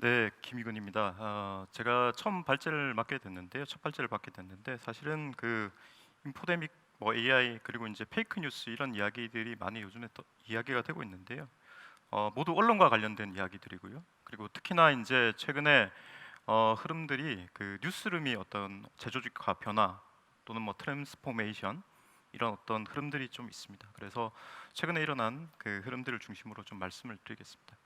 네, 김희근입니다. 어, 제가 처음 발제를 맡게 됐는데요. 첫 발제를 받게 됐는데 사실은 그 인포데믹, 뭐 AI 그리고 이제 페이크 뉴스 이런 이야기들이 많이 요즘에 또 이야기가 되고 있는데요. 어, 모두 언론과 관련된 이야기들이고요. 그리고 특히나 이제 최근에 어, 흐름들이 그 뉴스룸이 어떤 제조직화 변화 또는 뭐 트랜스포메이션 이런 어떤 흐름들이 좀 있습니다. 그래서 최근에 일어난 그 흐름들을 중심으로 좀 말씀을 드리겠습니다.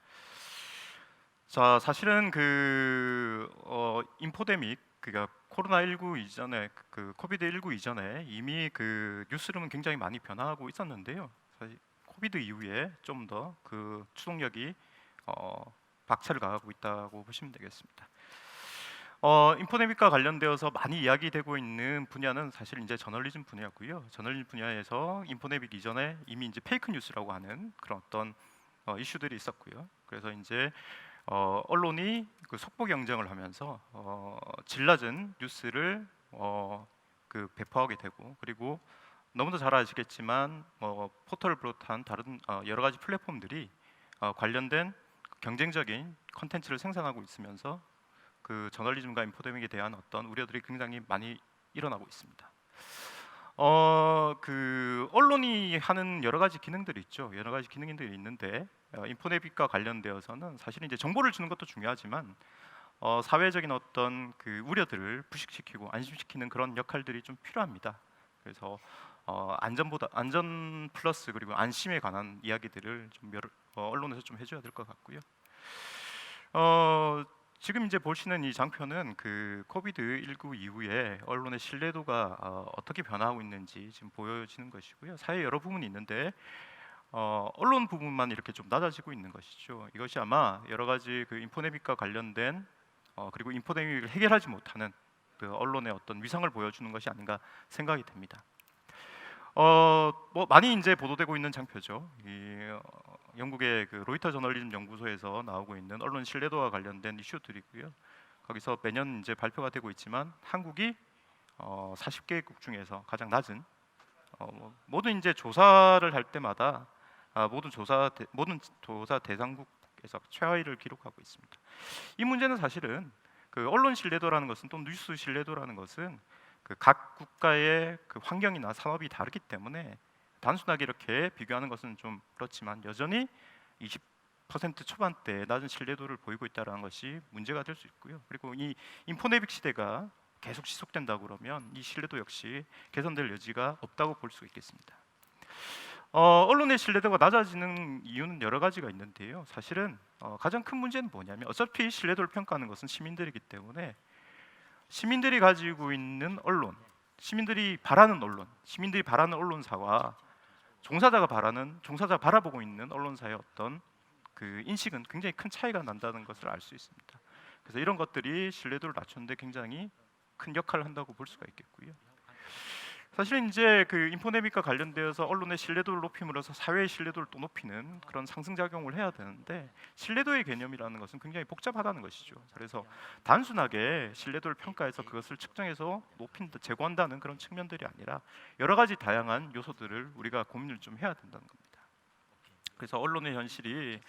자, 사실은 그 어, 인포데믹 그러니까 코로나 19 이전에 그 코비드 19 이전에 이미 그 뉴스룸은 굉장히 많이 변화하고 있었는데요. 사실 코비드 이후에 좀 더 그 추동력이 어, 박차를 가하고 있다고 보시면 되겠습니다. 어, 인포데믹과 관련되어서 많이 이야기되고 있는 분야는 사실 이제 저널리즘 분야고요. 저널리즘 분야에서 인포데믹 이전에 이미 이제 페이크 뉴스라고 하는 그런 어떤 어, 이슈들이 있었고요. 그래서 이제 어, 언론이 그 속보 경쟁을 하면서 어, 질 낮은 뉴스를 어, 그 배포하게 되고 그리고 너무도 잘 아시겠지만 뭐 포털을 비롯한 다른 어, 여러 가지 플랫폼들이 어, 관련된 경쟁적인 컨텐츠를 생산하고 있으면서 그 저널리즘과 인포데믹에 대한 어떤 우려들이 굉장히 많이 일어나고 있습니다. 어, 그 언론이 하는 여러 가지 기능들이 있죠. 여러 가지 기능들이 있는데 어, 인포데믹과 관련되어서는 사실 이제 정보를 주는 것도 중요하지만 어, 사회적인 어떤 그 우려들을 부식시키고 안심시키는 그런 역할들이 좀 필요합니다. 그래서 어, 안전보다 안전 플러스 그리고 안심에 관한 이야기들을 좀 여러, 어, 언론에서 좀 해줘야 될 것 같고요. 어, 지금 이제 보시는 이 장표는 그 코비드 19 이후에 언론의 신뢰도가 어, 어떻게 변화하고 있는지 지금 보여지는 것이고요. 사회 여러 부분이 있는데 어, 언론 부분만 이렇게 좀 낮아지고 있는 것이죠. 이것이 아마 여러 가지 그 인포데믹과 관련된 어, 그리고 인포데믹을 해결하지 못하는 그 언론의 어떤 위상을 보여주는 것이 아닌가 생각이 됩니다. 어, 뭐 많이 이제 보도되고 있는 장표죠. 이 어, 영국의 그 로이터 저널리즘 연구소에서 나오고 있는 언론 신뢰도와 관련된 이슈들이고요. 거기서 매년 이제 발표가 되고 있지만 한국이 어, 40개국 중에서 가장 낮은 어, 뭐 모든 이제 조사를 할 때마다 아, 모든 조사 대, 모든 조사 대상국에서 최하위를 기록하고 있습니다. 이 문제는 사실은 그 언론 신뢰도라는 것은 또 뉴스 신뢰도라는 것은 그 각 국가의 그 환경이나 산업이 다르기 때문에 단순하게 이렇게 비교하는 것은 좀 그렇지만 여전히 20% 초반대 낮은 신뢰도를 보이고 있다는 것이 문제가 될 수 있고요. 그리고 이 인포데믹 시대가 계속 지속된다 그러면 이 신뢰도 역시 개선될 여지가 없다고 볼 수 있겠습니다. 어, 언론의 신뢰도가 낮아지는 이유는 여러 가지가 있는데요. 사실은 어, 가장 큰 문제는 뭐냐면 어차피 신뢰도를 평가하는 것은 시민들이기 때문에 시민들이 가지고 있는 언론, 시민들이 바라는 언론, 시민들이 바라는 언론사와 종사자가 바라는 종사자 가 바라보고 있는 언론사의 어떤 그 인식은 굉장히 큰 차이가 난다는 것을 알 수 있습니다. 그래서 이런 것들이 신뢰도를 낮추는데 굉장히 큰 역할을 한다고 볼 수가 있겠고요. 사실은 이제 그 인포데믹과 관련되어서 언론의 신뢰도를 높임으로써 사회의 신뢰도를 또 높이는 그런 상승 작용을 해야 되는데 신뢰도의 개념이라는 것은 굉장히 복잡하다는 것이죠. 그래서 단순하게 신뢰도를 평가해서 그것을 측정해서 높인다, 제고한다는 그런 측면들이 아니라 여러 가지 다양한 요소들을 우리가 고민을 좀 해야 된다는 겁니다. 그래서 언론의 현실이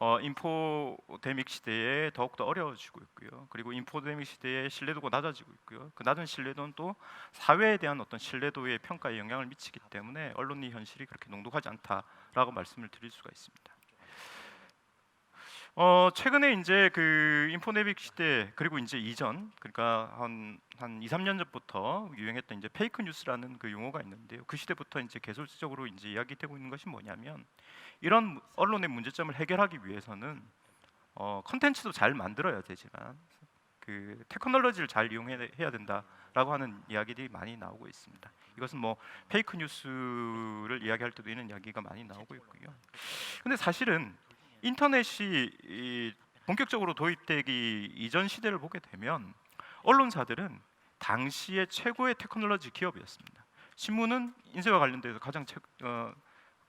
어, 인포데믹 시대에 더욱더 어려워지고 있고요. 그리고 인포데믹 시대에 신뢰도가 낮아지고 있고요. 그 낮은 신뢰도는 또 사회에 대한 어떤 신뢰도의 평가에 영향을 미치기 때문에 언론의 현실이 그렇게 농독하지 않다라고 말씀을 드릴 수가 있습니다. 어, 최근에 이제 그 인포데믹 시대 그리고 이제 이전 그러니까 한한 2, 3년 전부터 유행했던 이제 페이크 뉴스라는 그 용어가 있는데요. 그 시대부터 이제 계속적으로 이제 이야기되고 있는 것이 뭐냐면 이런 언론의 문제점을 해결하기 위해서는 어, 컨텐츠도 잘 만들어야 되지만 그 테크놀로지를 잘 이용해야 된다라고 하는 이야기들이 많이 나오고 있습니다. 이것은 뭐 페이크 뉴스를 이야기할 때도 이런 이야기가 많이 나오고 있고요. 근데 사실은 인터넷이 이 본격적으로 도입되기 이전 시대를 보게 되면 언론사들은 당시의 최고의 테크놀로지 기업이었습니다. 신문은 인쇄와 관련돼서 가장 최, 어,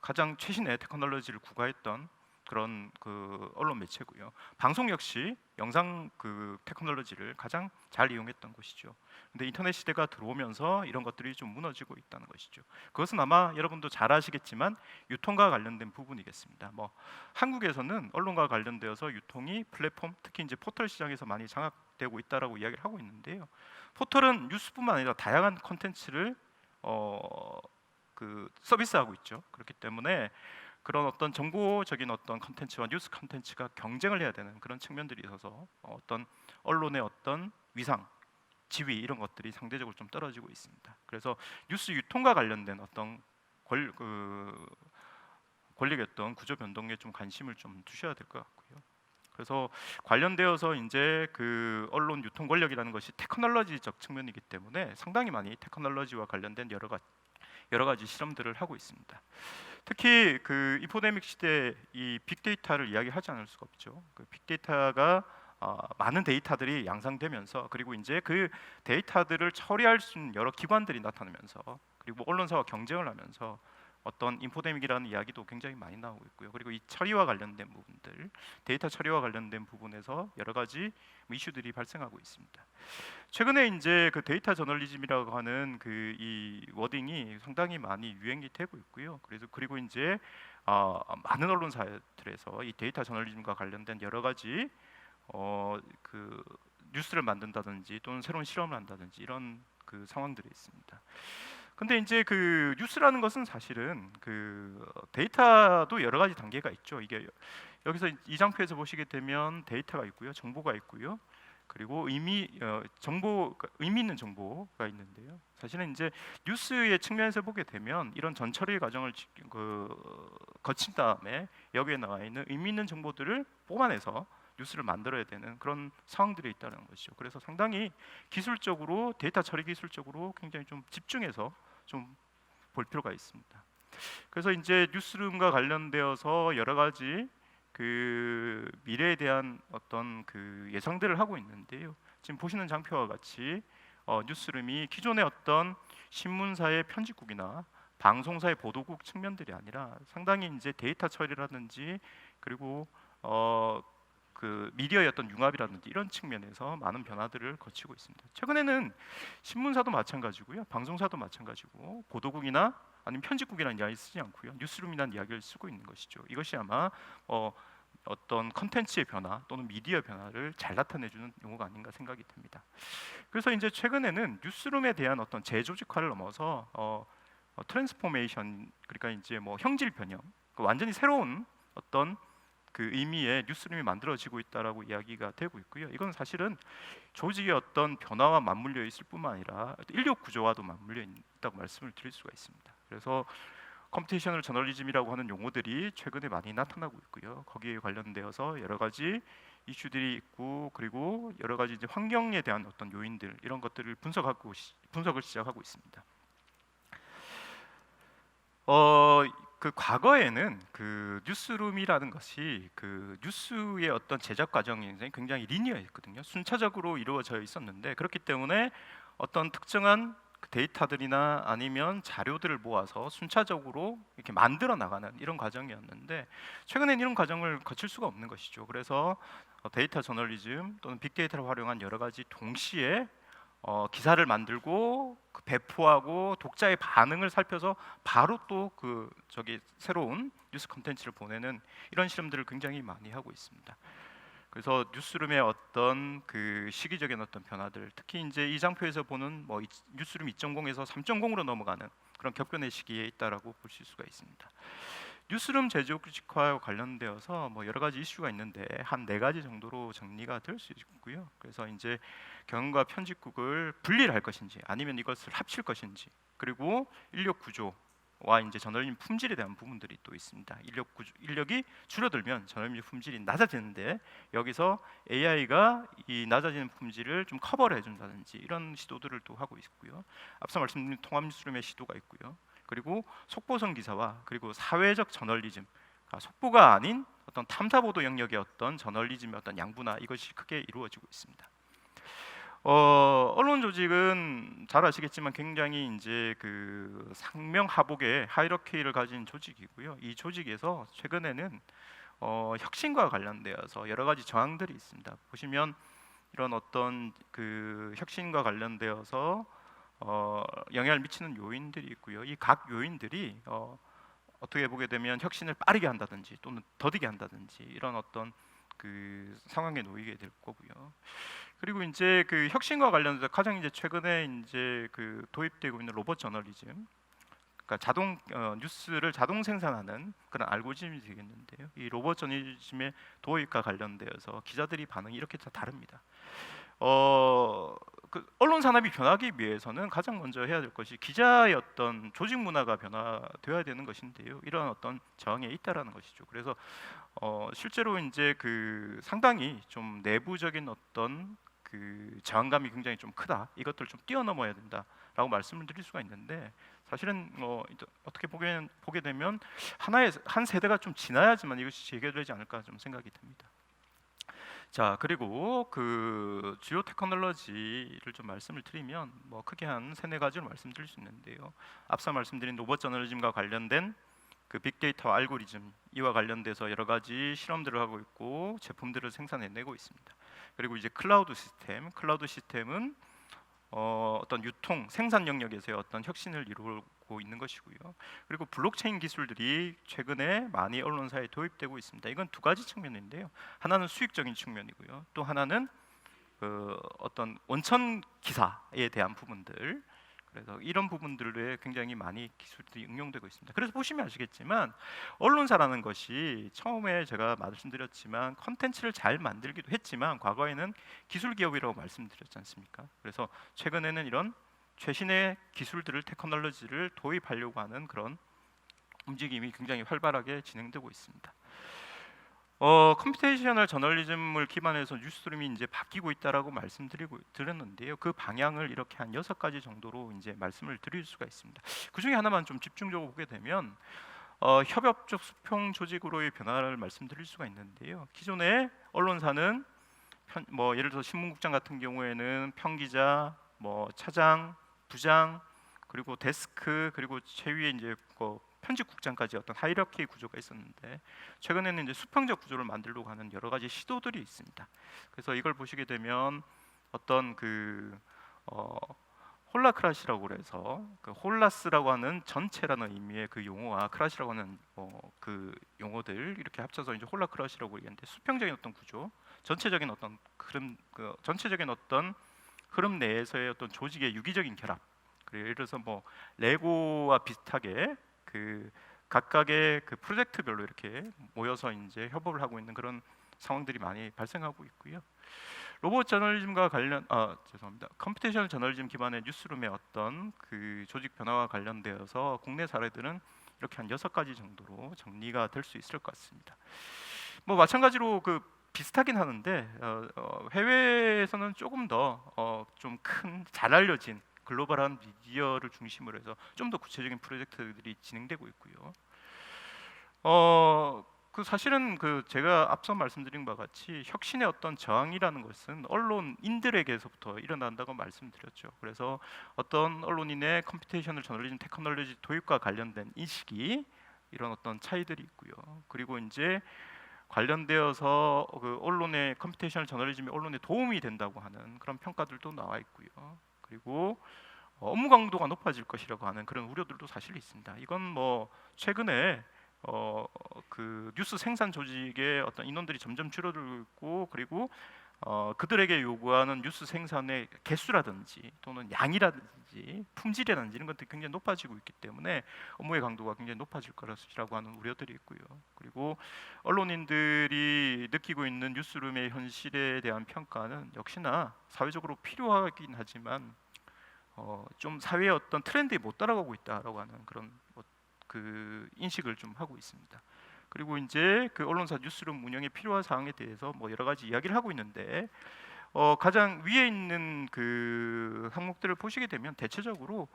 가장 최신의 테크놀로지를 구가했던 그런 그 언론 매체고요. 방송 역시 영상 그 테크놀로지를 가장 잘 이용했던 곳이죠. 근데 인터넷 시대가 들어오면서 이런 것들이 좀 무너지고 있다는 것이죠. 그것은 아마 여러분도 잘 아시겠지만 유통과 관련된 부분이겠습니다. 뭐 한국에서는 언론과 관련되어서 유통이 플랫폼 특히 이제 포털 시장에서 많이 장악되고 있다라고 이야기를 하고 있는데요. 포털은 뉴스뿐만 아니라 다양한 콘텐츠를 어, 그 서비스하고 있죠. 그렇기 때문에 그런 어떤 정보적인 어떤 컨텐츠와 뉴스 컨텐츠가 경쟁을 해야 되는 그런 측면들이 있어서 어떤 언론의 어떤 위상, 지위 이런 것들이 상대적으로 좀 떨어지고 있습니다. 그래서 뉴스 유통과 관련된 어떤 권, 그 어떤 구조 변동에 좀 관심을 좀 두셔야 될 것 같고요. 그래서 관련되어서 이제 그 언론 유통 권력이라는 것이 테크놀로지적 측면이기 때문에 상당히 많이 테크놀로지와 관련된 여러 가지 여러 가지 실험들을 하고 있습니다. 특히 그 인포데믹 시대 이 빅데이터를 이야기하지 않을 수가 없죠. 그 빅데이터가 어, 많은 데이터들이 양상되면서 그리고 이제 그 데이터들을 처리할 수 있는 여러 기관들이 나타나면서 그리고 언론사와 경쟁을 하면서 어떤 인포데믹이라는 이야기도 굉장히 많이 나오고 있고요. 그리고 이 처리와 관련된 부분들, 데이터 처리와 관련된 부분에서 여러 가지 이슈들이 발생하고 있습니다. 최근에 이제 그 데이터 저널리즘이라고 하는 그 이 워딩이 상당히 많이 유행이 되고 있고요. 그래서 그리고 이제 어, 많은 언론사들에서 이 데이터 저널리즘과 관련된 여러 가지 어, 그 뉴스를 만든다든지 또는 새로운 실험을 한다든지 이런 그 상황들이 있습니다. 근데 이제 그 뉴스라는 것은 사실은 그 데이터도 여러 가지 단계가 있죠. 이게 여기서 이 장표에서 보시게 되면 데이터가 있고요, 정보가 있고요. 그리고 의미 어, 정보 의미 있는 정보가 있는데요. 사실은 이제 뉴스의 측면에서 보게 되면 이런 전처리 과정을 지- 그, 거친 다음에 여기에 나와 있는 의미 있는 정보들을 뽑아내서 뉴스를 만들어야 되는 그런 상황들이 있다는 것이죠. 그래서 상당히 기술적으로 데이터 처리 기술적으로 굉장히 좀 집중해서 좀 볼 필요가 있습니다. 그래서 이제 뉴스룸과 관련되어서 여러 가지 그 미래에 대한 어떤 그 예상들을 하고 있는데요. 지금 보시는 장표와 같이 어, 뉴스룸이 기존의 어떤 신문사의 편집국이나 방송사의 보도국 측면들이 아니라 상당히 이제 데이터 처리라든지 그리고 어, 그 미디어의 어떤 융합이라든지 이런 측면에서 많은 변화들을 거치고 있습니다. 최근에는 신문사도 마찬가지고요, 방송사도 마찬가지고 보도국이나 아니면 편집국이라는 이야기 쓰지 않고요, 뉴스룸이라는 이야기를 쓰고 있는 것이죠. 이것이 아마 어, 어떤 컨텐츠의 변화 또는 미디어 변화를 잘 나타내주는 용어가 아닌가 생각이 듭니다. 그래서 이제 최근에는 뉴스룸에 대한 어떤 재조직화를 넘어서 어, 어, 트랜스포메이션 그러니까 이제 뭐 형질 변형, 그 완전히 새로운 어떤 그 의미의 뉴스룸이 만들어지고 있다라고 이야기가 되고 있고요. 이건 사실은 조직의 어떤 변화와 맞물려 있을 뿐만 아니라 인력 구조와도 맞물려 있다고 말씀을 드릴 수가 있습니다. 그래서 컴퓨테이셔널 저널리즘이라고 하는 용어들이 최근에 많이 나타나고 있고요. 거기에 관련되어서 여러 가지 이슈들이 있고 그리고 여러 가지 이제 환경에 대한 어떤 요인들 이런 것들을 분석하고 시- 분석을 시작하고 있습니다. 어, 그 과거에는 그 뉴스룸이라는 것이 그 뉴스의 어떤 제작 과정이 굉장히 리니어했거든요. 순차적으로 이루어져 있었는데 그렇기 때문에 어떤 특정한 그 데이터들이나 아니면 자료들을 모아서 순차적으로 이렇게 만들어 나가는 이런 과정이었는데 최근엔 이런 과정을 거칠 수가 없는 것이죠. 그래서 어, 데이터 저널리즘 또는 빅데이터를 활용한 여러 가지 동시에 어, 기사를 만들고 그 배포하고 독자의 반응을 살펴서 바로 또 그 저기 새로운 뉴스 컨텐츠를 보내는 이런 실험들을 굉장히 많이 하고 있습니다. 그래서 뉴스룸의 어떤 그 시기적인 어떤 변화들, 특히 이제 이 장표에서 보는 뭐 이- 뉴스룸 2.0에서 3.0으로 넘어가는 그런 격변의 시기에 있다라고 보실 수가 있습니다. 뉴스룸 제조직화와 관련되어서 뭐 여러 가지 이슈가 있는데 한 네 가지 정도로 정리가 될 수 있고요. 그래서 이제 경영과 편집국을 분리를 할 것인지 아니면 이것을 합칠 것인지 그리고 인력 구조와 이제 저널리즘 품질에 대한 부분들이 또 있습니다. 인력 구조, 인력이 줄어들면 저널리즘 품질이 낮아지는데 여기서 AI가 이 낮아지는 품질을 좀 커버를 해준다든지 이런 시도들을 또 하고 있고요. 앞서 말씀드린 통합 뉴스룸의 시도가 있고요. 그리고 속보성 기사와 그리고 사회적 저널리즘, 아, 속보가 아닌 어떤 탐사 보도 영역의 어떤 저널리즘의 어떤 양분화 이것이 크게 이루어지고 있습니다. 어, 언론 조직은 잘 아시겠지만 굉장히 이제 그 상명 하복의 하이러키를 가진 조직이고요. 이 조직에서 최근에는 어, 혁신과 관련되어서 여러 가지 저항들이 있습니다. 보시면 이런 어떤 그 혁신과 관련되어서 어, 영향을 미치는 요인들이 있고요. 이 각 요인들이 어, 어떻게 보게 되면 혁신을 빠르게 한다든지 또는 더디게 한다든지 이런 어떤 그 상황에 놓이게 될 거고요. 그리고 이제 그 혁신과 관련해서 가장 이제 최근에 이제 그 도입되고 있는 로봇 저널리즘, 그러니까 자동 어, 뉴스를 자동 생산하는 그런 알고리즘이 되겠는데요. 이 로봇 저널리즘의 도입과 관련되어서 기자들이 반응이 이렇게 다 다릅니다. 어, 그 언론 산업이 변하기 위해서는 가장 먼저 해야 될 것이 기자의 어떤 조직 문화가 변화되어야 되는 것인데요. 이런 어떤 저항에 있다라는 것이죠. 그래서 어, 실제로 이제 그 상당히 좀 내부적인 어떤 그 저항감이 굉장히 좀 크다. 이것들을 좀 뛰어넘어야 된다라고 말씀을 드릴 수가 있는데 사실은 어, 어떻게 보게 보게 되면 하나의 한 세대가 좀 지나야지만 이것이 재개되지 않을까 좀 생각이 듭니다. 자 그리고 그 주요 테크놀로지를 좀 말씀을 드리면 뭐 크게 한 세네 가지로 말씀드릴 수 있는데요. 앞서 말씀드린 로봇 저널리즘과 관련된 그 빅데이터 알고리즘 이와 관련돼서 여러 가지 실험들을 하고 있고 제품들을 생산해내고 있습니다. 그리고 이제 클라우드 시스템, 클라우드 시스템은 어, 어떤 유통 생산 영역에서의 어떤 혁신을 이루고 있는 것이고요. 그리고 블록체인 기술들이 최근에 많이 언론사에 도입되고 있습니다. 이건 두 가지 측면인데요. 하나는 수익적인 측면이고요. 또 하나는 그 어떤 원천 기사에 대한 부분들. 그래서 이런 부분들에 굉장히 많이 기술들이 응용되고 있습니다. 그래서 보시면 아시겠지만 언론사라는 것이 처음에 제가 말씀드렸지만 컨텐츠를 잘 만들기도 했지만 과거에는 기술 기업이라고 말씀드렸지 않습니까? 그래서 최근에는 이런 최신의 기술들을 테크놀로지를 도입하려고 하는 그런 움직임이 굉장히 활발하게 진행되고 있습니다. 어, 컴퓨테이셔널 저널리즘을 기반해서 뉴스트림이 이제 바뀌고 있다라고 말씀드리고 드렸는데요. 그 방향을 이렇게 한 여섯 가지 정도로 이제 말씀을 드릴 수가 있습니다. 그 중에 하나만 좀 집중적으로 보게 되면 어, 협업적 수평 조직으로의 변화를 말씀드릴 수가 있는데요. 기존의 언론사는 편, 뭐 예를 들어 신문국장 같은 경우에는 평기자, 뭐 차장, 부장 그리고 데스크 그리고 최위에 이제 그 편집국장까지 어떤 하이라키 구조가 있었는데 최근에는 이제 수평적 구조를 만들려고 하는 여러 가지 시도들이 있습니다. 그래서 이걸 보시게 되면 어떤 그 어, 홀라크라시라고 그래서 그 홀라스라고 하는 전체라는 의미의 그 용어와 크라시라고 하는 어, 그 용어들 이렇게 합쳐서 이제 홀라크라시라고 얘기하는데 수평적인 어떤 구조, 전체적인 어떤 흐름, 그 전체적인 어떤 흐름 내에서의 어떤 조직의 유기적인 결합. 그리고 예를 들어서 뭐 레고와 비슷하게 그 각각의 그 프로젝트별로 이렇게 모여서 이제 협업을 하고 있는 그런 상황들이 많이 발생하고 있고요. 로봇 저널리즘과 관련 아 죄송합니다. 컴퓨테이션 저널리즘 기반의 뉴스룸의 어떤 그 조직 변화와 관련되어서 국내 사례들은 이렇게 한 여섯 가지 정도로 정리가 될 수 있을 것 같습니다. 뭐 마찬가지로 그 비슷하긴 하는데 어, 어, 해외에서는 조금 더 어, 좀큰 잘 알려진 글로벌한 미디어를 중심으로 해서 좀 더 구체적인 프로젝트들이 진행되고 있고요. 어, 그 사실은 그 제가 앞서 말씀드린 바와 같이 혁신의 어떤 저항이라는 것은 언론인들에게서부터 일어난다고 말씀드렸죠. 그래서 어떤 언론인의 컴퓨테이션을 저널리즘 테크놀로지 도입과 관련된 인식이 이런 어떤 차이들이 있고요. 그리고 이제 관련되어서 그 언론의 컴퓨테이션 저널리즘이 언론에 도움이 된다고 하는 그런 평가들도 나와 있고요. 그리고 업무 강도가 높아질 것이라고 하는 그런 우려들도 사실 있습니다. 이건 뭐 최근에 어 그 뉴스 생산 조직의 어떤 인원들이 점점 줄어들고 그리고 어 그들에게 요구하는 뉴스 생산의 개수라든지 또는 양이라든지 품질이라든지 이런 것들이 굉장히 높아지고 있기 때문에 업무의 강도가 굉장히 높아질 것이라고 하는 우려들이 있고요. 그리고 언론인들이 느끼고 있는 뉴스룸의 현실에 대한 평가는 역시나 사회적으로 필요하긴 하지만 어, 좀 사회의 어떤 트렌드에 못 따라가고 있다라고 하는 그런 뭐, 그 인식을 좀 하고 있습니다. 그리고 이제 그 언론사 뉴스룸 운영에 필요한 사항에 대해서 뭐 여러 가지 이야기를 하고 있는데 어, 가장 위에 있는 그 항목들을 보시게 되면 대체적으로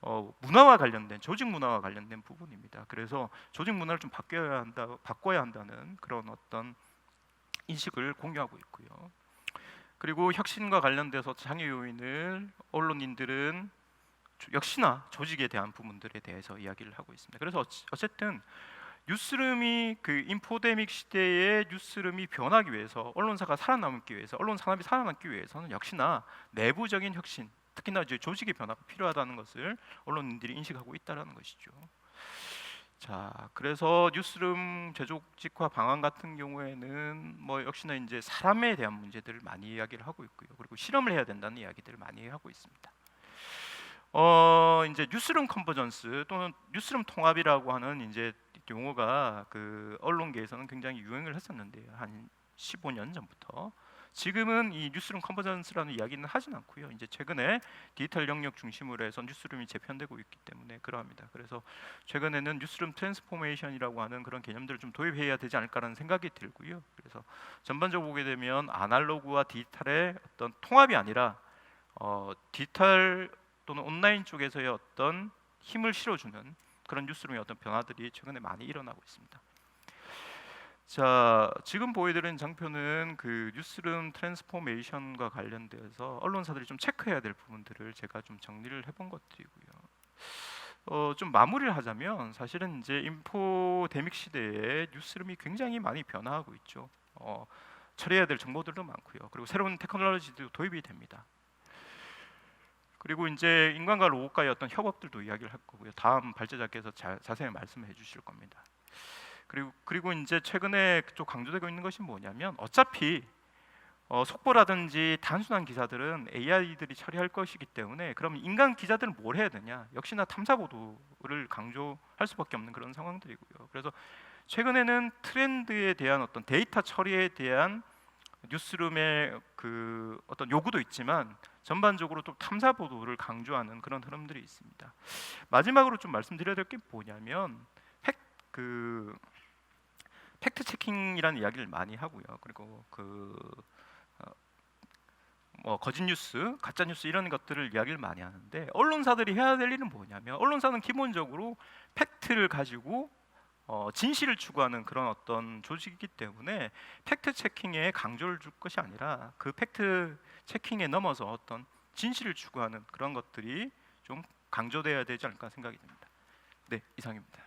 어, 문화와 관련된 조직 문화와 관련된 부분입니다. 그래서 조직 문화를 좀 바뀌어야 한다, 바꿔야 한다는 그런 어떤 인식을 공유하고 있고요. 그리고 혁신과 관련돼서 장애 요인을 언론인들은 조- 역시나 조직에 대한 부분들에 대해서 이야기를 하고 있습니다. 그래서 어찌- 어쨌든 뉴스룸이 그 인포데믹 시대의 뉴스룸이 변하기 위해서 언론사가 살아남기 위해서 언론 산업이 살아남기 위해서는 역시나 내부적인 혁신, 특히나 이제 조직의 변화가 필요하다는 것을 언론인들이 인식하고 있다라는 것이죠. 자, 그래서 뉴스룸 제조직화 방안 같은 경우에는 뭐 역시나 이제 사람에 대한 문제들을 많이 이야기를 하고 있고요. 그리고 실험을 해야 된다는 이야기들을 많이 하고 있습니다. 어 이제 뉴스룸 컨버전스 또는 뉴스룸 통합이라고 하는 이제 용어가 그 언론계에서는 굉장히 유행을 했었는데요. 한 15년 전부터 지금은 이 뉴스룸 컨버전스라는 이야기는 하진 않고요. 이제 최근에 디지털 영역 중심으로 해서 뉴스룸이 재편되고 있기 때문에 그러합니다. 그래서 최근에는 뉴스룸 트랜스포메이션이라고 하는 그런 개념들을 좀 도입해야 되지 않을까라는 생각이 들고요. 그래서 전반적으로 보게 되면 아날로그와 디지털의 어떤 통합이 아니라 어, 디지털 또는 온라인 쪽에서의 어떤 힘을 실어주는 그런 뉴스룸의 어떤 변화들이 최근에 많이 일어나고 있습니다. 자, 지금 보여드린 장표는 그 뉴스룸 트랜스포메이션과 관련돼서 언론사들이 좀 체크해야 될 부분들을 제가 좀 정리를 해본 것들이고요. 어, 좀 마무리를 하자면 사실은 이제 인포데믹 시대에 뉴스룸이 굉장히 많이 변화하고 있죠. 어, 처리해야 될 정보들도 많고요. 그리고 새로운 테크놀로지도 도입이 됩니다. 그리고 이제 인간과 로봇과의 어떤 협업들도 이야기를 할 거고요. 다음 발제자께서 자, 자세히 말씀해 주실 겁니다. 그리고 그리고 이제 최근에 좀 강조되고 있는 것이 뭐냐면 어차피 어, 속보라든지 단순한 기사들은 AI들이 처리할 것이기 때문에 그럼 인간 기자들은 뭘 해야 되냐? 역시나 탐사 보도를 강조할 수밖에 없는 그런 상황들이고요. 그래서 최근에는 트렌드에 대한 어떤 데이터 처리에 대한 뉴스룸의 그 어떤 요구도 있지만 전반적으로 또 탐사 보도를 강조하는 그런 흐름들이 있습니다. 마지막으로 좀 말씀드려야 될 게 뭐냐면 팩, 그 팩트 체킹이라는 이야기를 많이 하고요. 그리고 그 어, 뭐 거짓 뉴스, 가짜 뉴스 이런 것들을 이야기를 많이 하는데 언론사들이 해야 될 일은 뭐냐면 언론사는 기본적으로 팩트를 가지고 어, 진실을 추구하는 그런 어떤 조직이기 때문에 팩트 체킹에 강조를 줄 것이 아니라 그 팩트 체킹에 넘어서 어떤 진실을 추구하는 그런 것들이 좀 강조돼야 되지 않을까 생각이 듭니다. 네, 이상입니다.